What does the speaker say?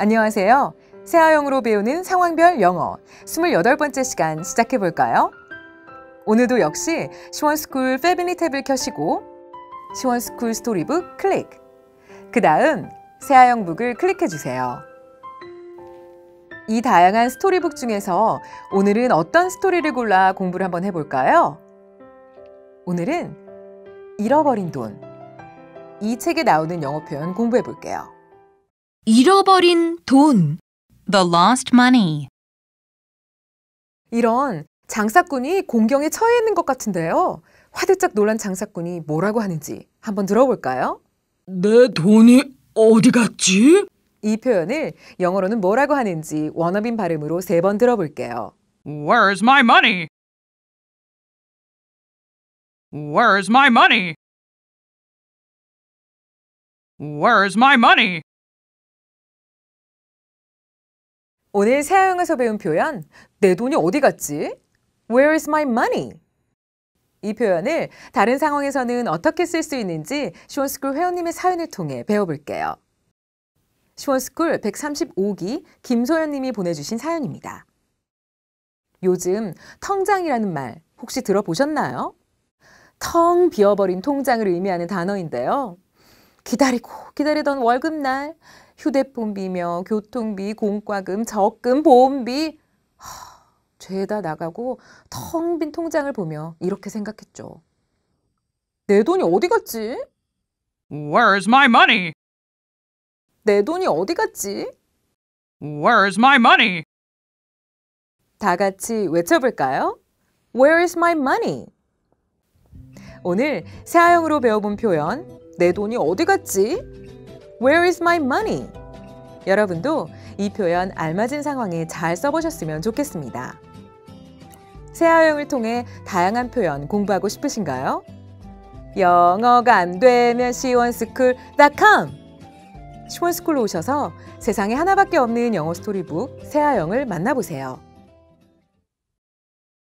안녕하세요. 새하영으로 배우는 상황별 영어 28번째 시간 시작해 볼까요? 오늘도 역시 시원스쿨 패밀리 탭을 켜시고 시원스쿨 스토리북 클릭 그 다음 새하영 북을 클릭해 주세요. 이 다양한 스토리북 중에서 오늘은 어떤 스토리를 골라 공부를 한번 해볼까요? 오늘은 잃어버린 돈. 이 책에 나오는 영어 표현 공부해 볼게요. 잃어버린 돈. The lost money. 이런 장사꾼이 공경에 처해 있는 것 같은데요. 화들짝 놀란 장사꾼이 뭐라고 하는지 한번 들어볼까요? 내 돈이 어디 갔지? 이 표현을 영어로는 뭐라고 하는지 원어민 발음으로 세 번 들어볼게요. Where's my money? Where's my money? Where's my money? 오늘 새하영에서 배운 표현 내 돈이 어디 갔지? Where is my money? 이 표현을 다른 상황에서는 어떻게 쓸 수 있는지 시원스쿨 회원님의 사연을 통해 배워볼게요. 시원스쿨 135기 김소연 님이 보내주신 사연입니다. 요즘 텅장이라는 말 혹시 들어보셨나요? 텅 비어버린 통장을 의미하는 단어인데요. 기다리고 기다리던 월급날 휴대폰 비며 교통비, 공과금, 적금, 보험비 하, 죄다 나가고 텅 빈 통장을 보며 이렇게 생각했죠. 내 돈이 어디 갔지? Where's my money? 내 돈이 어디 갔지? Where's my money? 다 같이 외쳐볼까요? Where is my money? 오늘 새하영으로 배워본 표현 내 돈이 어디 갔지? Where is my money? 여러분도 이 표현 알맞은 상황에 잘 써보셨으면 좋겠습니다. 새하영을 통해 다양한 표현 공부하고 싶으신가요? 영어가 안 되면 시원스쿨.com 시원스쿨로 오셔서 세상에 하나밖에 없는 영어 스토리북 새하영을 만나보세요.